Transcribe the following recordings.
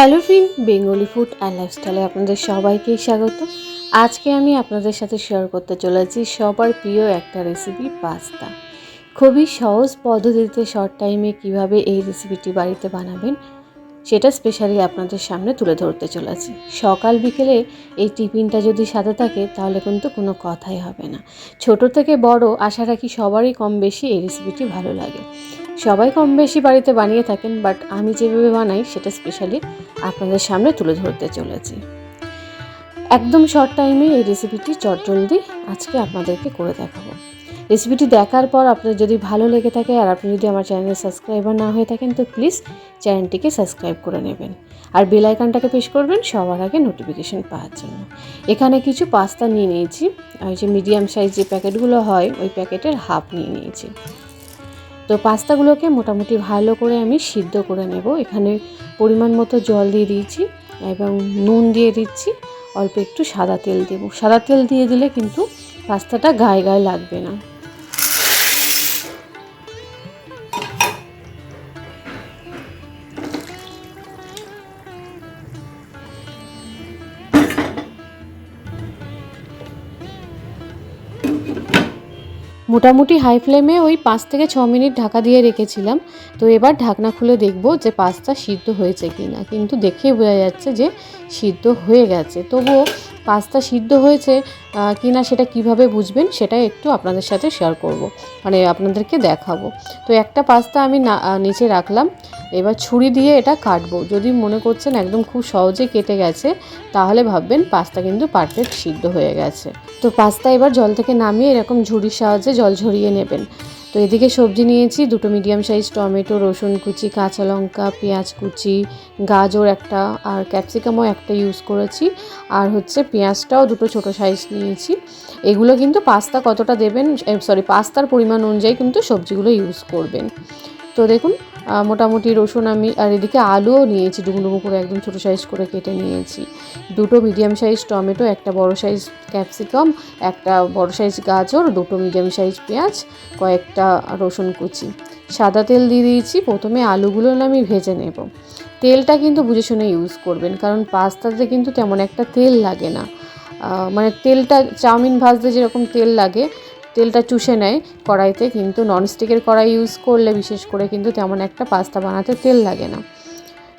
Hello friend, Bengali food and লাইফস্টাইলে আপনাদের সবাইকেই স্বাগত। আজকে আমি আপনাদের সাথে শেয়ার করতে চলেছি সবার প্রিয় একটা রেসিপি পাস্তা খুবই সহজ পদ্ধতিতে শর্ট টাইমে কীভাবে এই রেসিপিটি বাড়িতে বানাবেন, সেটা স্পেশালি আপনাদের সামনে তুলে ধরতে চলেছি। সকাল বিকেলে এই টিফিনটা যদি সাথে থাকে, তাহলে কিন্তু কোনো কথাই হবে না। ছোট থেকে বড়, আশা রাখি সবারই কম বেশি এই রেসিপিটি ভালো লাগে। সবাই কম বেশি বাড়িতে বানিয়ে থাকেন বাট আমি যেভাবে বানাই সেটা স্পেশালি আপনাদের সামনে তুলে ধরতে চলেছি। একদম শর্ট টাইমে এই রেসিপিটি চটজলদি আজকে আপনাদেরকে করে দেখাবো। রেসিপিটি দেখার পর আপনার যদি ভালো লেগে থাকে আর আপনি যদি আমার চ্যানেলের সাবস্ক্রাইবার না হয়ে থাকেন, তো প্লিজ চ্যানেলটিকে সাবস্ক্রাইব করে নেবেন। আর বেল আইকনটাকে করবেন সবার আগে নোটিফিকেশন পাওয়ার জন্য। এখানে কিছু পাস্তা নিয়ে নিয়েছি। ওই যে মিডিয়াম সাইজ যে প্যাকেটগুলো হয়, ওই প্যাকেটের হাফ নিয়ে নিয়েছি। তো পাস্তাগুলোকে মোটামুটি ভালো করে আমি সিদ্ধ করে নেব। এখানে পরিমাণ মতো জল দিয়ে দিয়েছি এবং নুন দিয়ে দিচ্ছি। অল্প একটু সাদা তেল দেবো। সাদা তেল দিয়ে দিলে কিন্তু পাস্তাটা গায়ে গায়ে লাগবে না। মোটামুটি হাই ফ্লেমে ওই পাঁচ থেকে ছ মিনিট ঢাকা দিয়ে রেখেছিলাম। তো এবার ঢাকনা খুলে দেখব যে পাস্তা সিদ্ধ হয়েছে কি না কিন্তু দেখেই বোঝা যাচ্ছে যে সিদ্ধ হয়ে গেছে। তবুও পাস্তা সিদ্ধ হয়েছে কি না সেটা কীভাবে বুঝবেন সেটা একটু আপনাদের সাথে শেয়ার করব। মানে আপনাদেরকে দেখাবো। তো একটা পাস্তা আমি নিচে রাখলাম। এবার ছুরি দিয়ে এটা কাটবো। যদি মনে করছেন একদম খুব সহজে কেটে গেছে, তাহলে ভাববেন পাস্তা কিন্তু পারফেক্ট সিদ্ধ হয়ে গেছে। তো পাস্তা এবার জল থেকে নামিয়ে এরকম ঝুড়ির সাহায্যে জল ঝরিয়ে নেবেন। তো এদিকে সবজি নিয়েছি, দুটো মিডিয়াম সাইজ টমেটো, রসুন কুচি, কাঁচা লঙ্কা, পেঁয়াজ কুচি, গাজর একটা আর ক্যাপসিকামও একটা ইউজ করেছি। আর হচ্ছে পেঁয়াজটাও দুটো ছোট সাইজ নিয়েছি। এগুলো কিন্তু পাস্তা কতটা দেবেন সরি পাস্তার পরিমাণ অনুযায়ী কিন্তু সবজিগুলো ইউজ করবেন। তো দেখুন মোটামুটি রসুন আমি আর এদিকে আলুও নিয়েছি ডুমো ডুমো করে একদম ছোটো সাইজ করে কেটে নিয়েছি। দুটো মিডিয়াম সাইজ টমেটো, একটা বড় সাইজ ক্যাপসিকাম একটা বড় সাইজ গাজর, দুটো মিডিয়াম সাইজ পেঁয়াজ, কয়েকটা রসুন কুচি। সাদা তেল দিয়ে দিয়েছি, প্রথমে আলুগুলো আমি ভেজে নেব। তেলটা কিন্তু বুঝে শুনে ইউজ করবেন, কারণ পাস্তাতে কিন্তু তেমন একটা তেল লাগে না। মানে তেলটা, চাউমিন ভাজতে যেরকম তেল লাগে তেলটা চুষে নেয় কড়াইতে, কিন্তু ননস্টিকের কড়াই ইউজ করলে বিশেষ করে কিন্তু তেমন একটা পাস্তা বানাতে তেল লাগে না।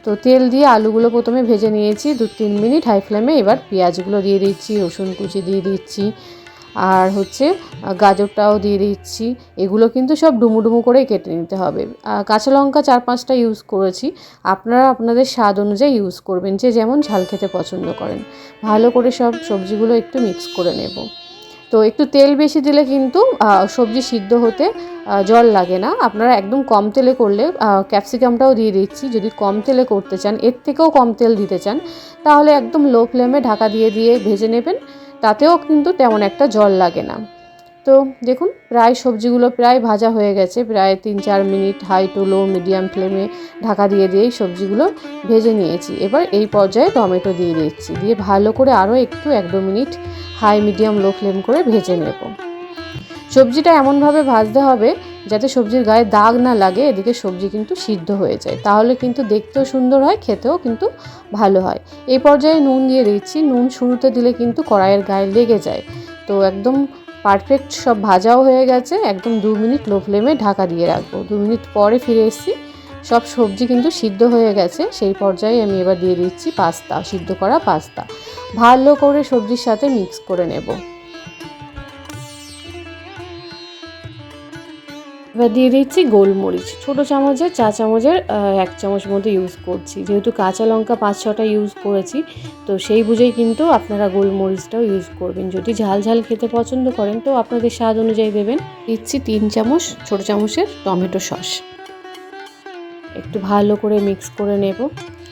তো তেল দিয়ে আলুগুলো প্রথমে ভেজে নিয়েছি দু তিন মিনিট হাই ফ্লেমে এবার পেঁয়াজগুলো দিয়ে দিচ্ছি, রসুন কুচি দিয়ে দিচ্ছি, আর হচ্ছে গাজরটাও দিয়ে দিচ্ছি। এগুলো কিন্তু সব ডুমু ডুমু করে কেটে নিতে হবে। কাঁচা লঙ্কা চার পাঁচটা ইউজ করেছি। আপনারা আপনাদের স্বাদ অনুযায়ী ইউজ করবেন, যে যেমন ঝাল খেতে পছন্দ করেন। ভালো করে সব সবজিগুলো একটু মিক্স করে নেব। তো একটু তেল বেশি দিলে কিন্তু সবজি সিদ্ধ হতে জল লাগে না। আপনারা একদম কম তেলে করলে ক্যাপসিকামটাও দিয়ে দিচ্ছি। যদি কম তেলে করতে চান, এর থেকেও কম তেল দিতে চান, তাহলে একদম লো ফ্লেমে ঢাকা দিয়ে দিয়ে ভেজে নেবেন। তাতেও কিন্তু তেমন একটা জল লাগে না। তো দেখুন, প্রায় সবজিগুলো প্রায় ভাজা হয়ে গেছে। প্রায় তিন চার minute high to low medium ফ্লেমে ঢাকা দিয়ে দিয়েই সবজিগুলো ভেজে নিয়েছি। এবার এই পর্যায়ে টমেটো দিয়ে দিচ্ছি। দিয়ে ভালো করে আরও একটু এক দু minute high medium low flame করে ভেজে নেব। সবজিটা এমনভাবে ভাজতে হবে যাতে সবজির গায়ে দাগ না লাগে, এদিকে সবজি কিন্তু সিদ্ধ হয়ে যায়। তাহলে কিন্তু দেখতেও সুন্দর হয়, খেতেও কিন্তু ভালো হয়। এই পর্যায়ে নুন দিয়ে দিচ্ছি। নুন শুরুতে দিলে কিন্তু কড়াইয়ের গায়ে লেগে যায়। তো একদম পারফেক্ট সব ভাজাও হয়ে গেছে, একদম দু মিনিট লো ফ্লেমে ঢাকা দিয়ে রাখব। দু মিনিট পরে ফিরে এসেছি, সব সবজি কিন্তু সিদ্ধ হয়ে গেছে, সেই পর্যায়ে আমি এবার দিয়ে দিচ্ছি পাস্তা, সিদ্ধ করা পাস্তা। ভালো করে সবজির সাথে মিক্স করে নেব। এবার দিয়ে দিচ্ছি গোলমরিচ। ছোটো চামচের চা চামচের এক চামচ মতো ইউজ করছি। যেহেতু কাঁচা লঙ্কা পাঁচ, ছটা ইউজ করেছি, তো সেই বুঝেই কিন্তু আপনারা গোলমরিচটাও ইউজ করবেন। যদি ঝাল ঝাল খেতে পছন্দ করেন, তো আপনাদের স্বাদ অনুযায়ী দেবেন। দিচ্ছি তিন চামচ, ছোটো চামচের টমেটো সস। একটু ভালো করে মিক্স করে নেব।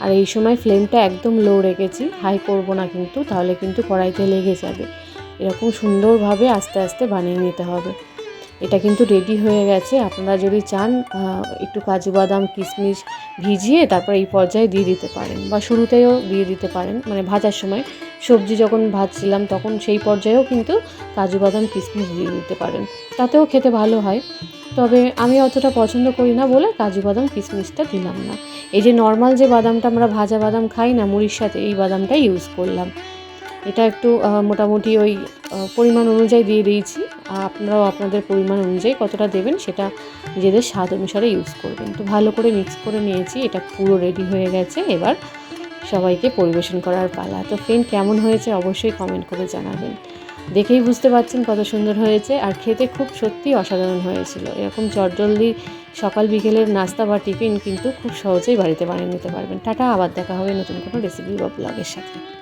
আর এই সময় ফ্লেমটা একদম লো রেখেছি। হাই করব না কিন্তু, তাহলে কিন্তু কড়াইতে লেগে যাবে। এরকম সুন্দরভাবে আস্তে আস্তে বানিয়ে নিতে হবে। এটা কিন্তু রেডি হয়ে গেছে। আপনারা যদি চান একটু কাজু বাদাম, কিশমিশ ভিজিয়ে তারপর এই পর্যায়ে দিয়ে দিতে পারেন বা শুরুতেও দিয়ে দিতে পারেন। মানে ভাজার সময় সবজি যখন ভাজছিলাম তখন সেই পর্যায়েও কিন্তু কাজু বাদাম, কিশমিশ দিয়ে দিতে পারেন। তাতেও খেতে ভালো হয়। তবে আমি অতটা পছন্দ করি না বলে কাজু বাদাম, কিশমিশটা দিলাম না। এই যে নর্মাল যে বাদামটা আমরা ভাজা বাদাম খাই না, মুড়ির সাথে এই বাদামটাই ইউজ করলাম। এটা একটু মোটামুটি ওই পরিমাণ অনুযায়ী দিয়ে দিয়েছি। আপনারাও আপনাদের পরিমাণ অনুযায়ী কতটা দেবেন সেটা নিজেদের স্বাদ অনুসারে ইউজ করবেন। তো ভালো করে মিক্স করে নিয়েছি, এটা পুরো রেডি হয়ে গেছে। এবার সবাইকে পরিবেশন করার পালা। তো ফ্রেন্ড কেমন হয়েছে অবশ্যই কমেন্ট করে জানাবেন। দেখেই বুঝতে পারছেন কত সুন্দর হয়েছে। আর খেতে খুব সত্যি অসাধারণ হয়েছিল। এরকম চটজলদি সকাল বিকেলের নাস্তা বা টিফিন কিন্তু খুব সহজেই বাড়িতে বানিয়ে নিতে পারবেন। টাটা, আবার দেখা হবে নতুন কোনো রেসিপি বা ব্লগের সাথে।